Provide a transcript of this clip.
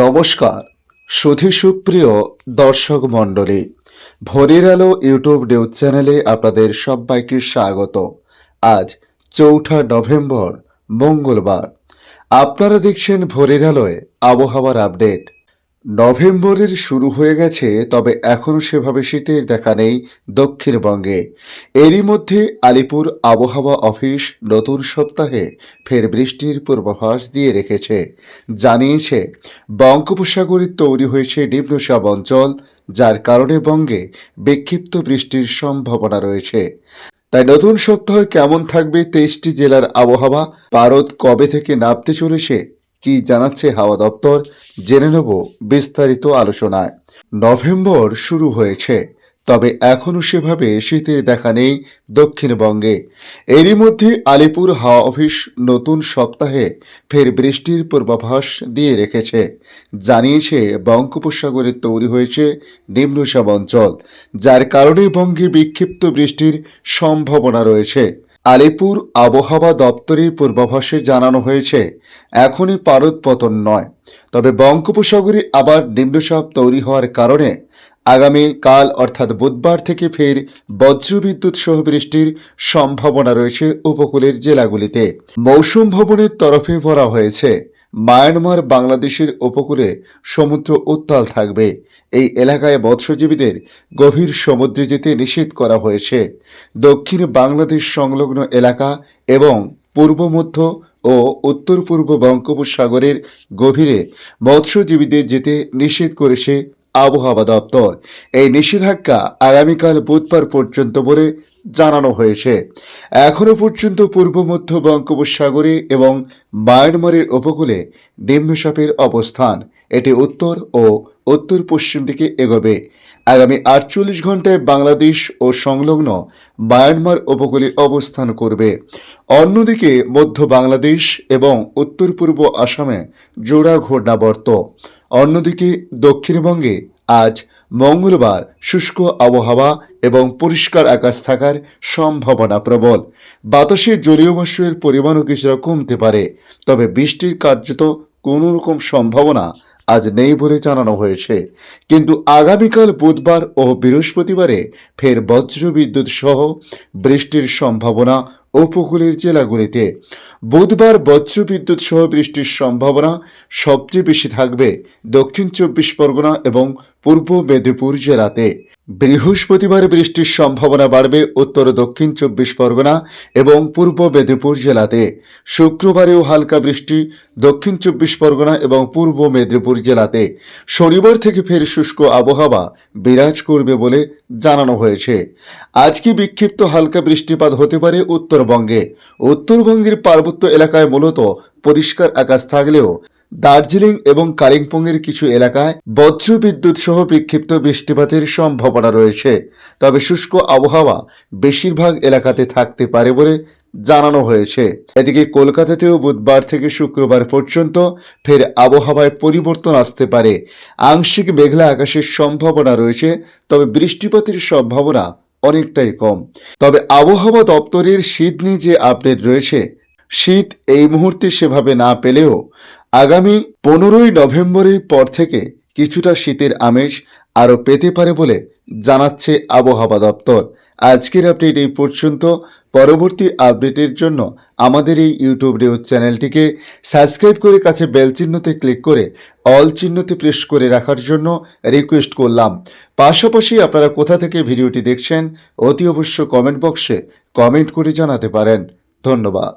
নমস্কার, সুধী সুপ্রিয় দর্শক মণ্ডলী, ভোরের আলো ইউটিউব নিউজ চ্যানেলে আপনাদের সবাইকে স্বাগত। আজ চৌঠা নভেম্বর, মঙ্গলবার। আপনারা দেখছেন ভোরের আলোয় আবহাওয়ার আপডেট। নভেম্বরের শুরু হয়ে গেছে, তবে এখনও সেভাবে শীতের দেখা নেই দক্ষিণবঙ্গে। এরই মধ্যে আলিপুর আবহাওয়া অফিস নতুন সপ্তাহে ফের বৃষ্টির পূর্বাভাস দিয়ে রেখেছে। জানিয়েছে, বঙ্গোপসাগরে তৈরি হয়েছে নিম্নচাপ অঞ্চল, যার কারণে বঙ্গে বিক্ষিপ্ত বৃষ্টির সম্ভাবনা রয়েছে। তাই নতুন সপ্তাহে কেমন থাকবে তেইশটি জেলার আবহাওয়া, পারদ কবে থেকে নামতে চলেছে কি জানাচ্ছে হাওয়া দপ্তর, জেনে নেব বিস্তারিত আলোচনায়। নভেম্বর শুরু হয়েছে, তবে এখনও সেভাবে শীতের দেখা নেই দক্ষিণবঙ্গে। এরই মধ্যে আলিপুর হাওয়া অফিস নতুন সপ্তাহে ফের বৃষ্টির পূর্বাভাস দিয়ে রেখেছে। জানিয়েছে বঙ্গোপসাগরে তৈরি হয়েছে নিম্নচাপ অঞ্চল, যার কারণে বঙ্গে বিক্ষিপ্ত বৃষ্টির সম্ভাবনা রয়েছে। আলিপুর আবহাওয়া দপ্তরের পূর্বাভাসে জানানো হয়েছে, এখনই পারদ পতন নয়। তবে বঙ্গোপসাগরে আবার নিম্নচাপ তৈরি হওয়ার কারণে আগামী কাল অর্থাৎ বুধবার থেকে ফের বজ্রবিদ্যুৎ সহ বৃষ্টির সম্ভাবনা রয়েছে উপকূলের জেলাগুলিতে। মৌসুম ভবনের তরফে বলা হয়েছে। মায়ানমার বাংলাদেশের উপকূলে সমুদ্র উত্তাল থাকবে। এই এলাকায় মৎস্যজীবীদের গভীর সমুদ্রে যেতে নিষেধ করা হয়েছে। দক্ষিণ বাংলাদেশ সংলগ্ন এলাকা এবং পূর্ব মধ্য ও উত্তর পূর্ব বঙ্গোপসাগরের গভীরে মৎস্যজীবীদের যেতে নিষেধ করেছে আবহাওয়া দপ্তর। এই নিষেধাজ্ঞা আগামীকাল বুধবার পর্যন্ত বলে জানানো হয়েছে। এখনও পর্যন্ত পূর্ব মধ্য বঙ্গোপসাগরে এবং মায়ানমারের উপকূলে নিম্নচাপের অবস্থান। এটি উত্তর ও উত্তর পশ্চিম দিকে এগোবে। আগামী আটচল্লিশ ঘন্টায় বাংলাদেশ ও সংলগ্ন মায়ানমার উপকূলে অবস্থান করবে। অন্যদিকে মধ্য বাংলাদেশ এবং উত্তর পূর্ব আসামে জোড়া ঘূর্ণাবর্ত। অন্যদিকে দক্ষিণবঙ্গে আজ মঙ্গলবার শুষ্ক আবহাওয়া এবং পরিষ্কার আকাশ থাকার সম্ভাবনা প্রবল। বাতাসে জলীয় বাষ্পের পরিমাণও কিছুটা কমতে পারে। তবে বৃষ্টির কার্যত কোনো রকম সম্ভাবনা আজ নেই বলে জানানো হয়েছে। কিন্তু আগামীকাল বুধবার ও বৃহস্পতিবারে ফের বজ্রবিদ্যুৎ সহ বৃষ্টির সম্ভাবনা উপকূলের জেলাগুলিতে। বুধবার বজ্রবিদ্যুৎ সহ বৃষ্টির সম্ভাবনা সবচেয়ে বেশি থাকবে দক্ষিণ চব্বিশ পরগনা এবং পূর্ব মেদিনীপুর জেলাতে। বৃহস্পতিবার বৃষ্টির সম্ভাবনা বাড়বে উত্তর দক্ষিণ চব্বিশ পরগনা এবং পূর্ব মেদিনীপুর জেলাতে। শুক্রবারেও হালকা বৃষ্টি দক্ষিণ চব্বিশ পরগনা এবং পূর্ব মেদিনীপুর জেলাতে। শনিবার থেকে ফের শুষ্ক আবহাওয়া বিরাজ করবে বলে জানানো হয়েছে। আজকে বিক্ষিপ্ত হালকা বৃষ্টিপাত হতে পারে উত্তরবঙ্গে। উত্তরবঙ্গের পার্বত্য এলাকায় মূলত পরিষ্কার আকাশ থাকলেও দার্জিলিং এবং কালিম্পংয়ের কিছু এলাকায় বজ্রবিদ্যুৎ সহ বিক্ষিপ্ত বৃষ্টিপাতের সম্ভাবনা রয়েছে। তবে শুষ্ক আবহাওয়া বেশিরভাগ এলাকাতে থাকতে পারে বলে জানানো হয়েছে। এদিকে কলকাতাতেও বুধবার থেকে শুক্রবার পর্যন্ত ফের আবহাওয়ায় পরিবর্তন আসতে পারে। আংশিক মেঘলা আকাশের সম্ভাবনা রয়েছে, তবে বৃষ্টিপাতের সম্ভাবনা অনেকটাই কম। তবে আবহাওয়া দপ্তরের নিয়ে যে আপডেট রয়েছে শীত এই মুহূর্তে সেভাবে না পেলেও আগামী পনেরোই নভেম্বরের পর থেকে কিছুটা শীতের আমেজ আরও পেতে পারে বলে জানাচ্ছে আবহাওয়া দপ্তর। আজকের আপডেট এই পর্যন্ত। পরবর্তী আপডেটের জন্য আমাদের এই ইউটিউব নিউজ চ্যানেলটিকে সাবস্ক্রাইব করে কাছে বেল চিহ্নতে ক্লিক করে অল চিহ্নতে প্রেস করে রাখার জন্য রিকোয়েস্ট করলাম। পাশাপাশি আপনারা কোথা থেকে ভিডিওটি দেখছেন অতি অবশ্য কমেন্ট বক্সে কমেন্ট করে জানাতে পারেন। ধন্যবাদ।